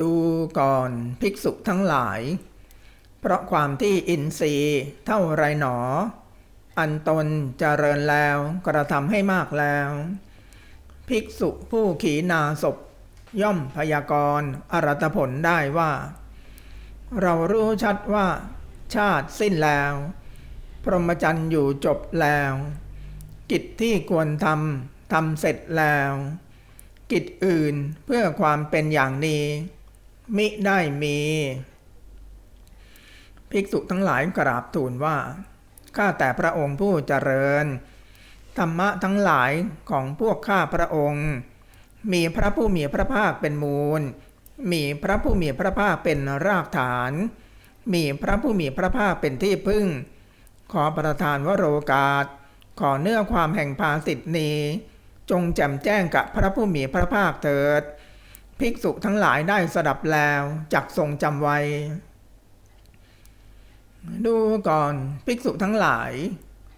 ดูก่อนภิกษุทั้งหลาย เพราะความที่อินทรีย์เท่าไรหนอ อันตนเจริญแล้วกระทำให้มากแล้ว ภิกษุผู้ขีนาศพย่อมพยากรณ์อรัตผลได้ว่า เรารู้ชัดว่า ชาติสิ้นแล้ว พรหมจรรย์อยู่จบแล้ว กิจที่ควรทำทำเสร็จแล้ว กิจอื่นเพื่อความเป็นอย่างนี้ มิได้มี ภิกษุทั้งหลายกราบทูลว่า ข้าแต่พระองค์ผู้เจริญ ธรรมะทั้งหลายของพวกข้าพระองค์ มีพระผู้มีพระภาคเป็นมูล มีพระผู้มีพระภาคเป็นรากฐาน มีพระผู้มีพระภาคเป็นที่พึ่ง ขอประทานวโรกาส ขอเนื้อความแห่งภาสิทธินีจงแจ่มแจ้งกับพระผู้มีพระภาคเถิด ภิกษุทั้งหลายได้สดับแล้วจักทรงจำไว้ ดูก่อนภิกษุทั้งหลาย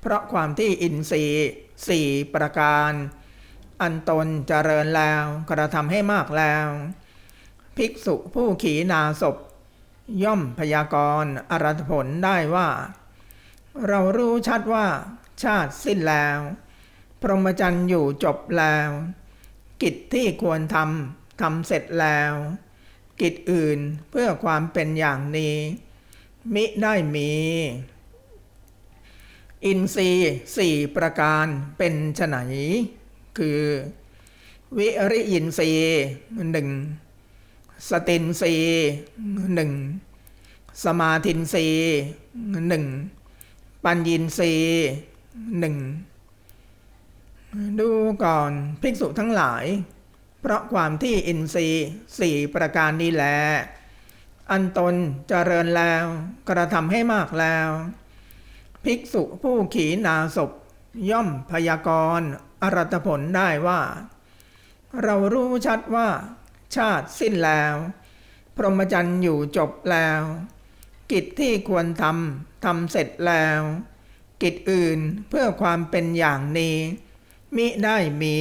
เพราะความที่อินทรีย์สี่ประการ อันตนเจริญแล้วกระทำให้มากแล้ว ภิกษุผู้ขีนาศพ ย่อมพยากรณ์อรัตผลได้ว่า เรารู้ชัดว่าชาติสิ้นแล้ว พรหมจรรย์อยู่จบแล้ว กิจที่ควรทำ ทำเสร็จแล้ว กิจอื่นเพื่อความเป็นอย่างนี้ มิได้มี อินทรีย์สี่ประการเป็นไฉนคือ วิริยินทรีย์หนึ่งสตินทรีย์หนึ่งสมาธินทรีย์หนึ่งปัญญินทรีย์หนึ่งดูก่อนภิกษุทั้งหลาย เพราะความที่อินทรีย์สี่ประการนี้แหลอันตนเจริญแล้ว กระทำให้มากแล้ว ภิกษุผู้ขีนาศพ ย่อมพยากรณ์อรัตผลได้ว่า เรารู้ชัดว่า ชาติสิ้นแล้ว พรหมจรรย์อยู่จบแล้ว กิจที่ควรทำทำเสร็จแล้ว กิจอื่นเพื่อความเป็นอย่างนี้มิได้มี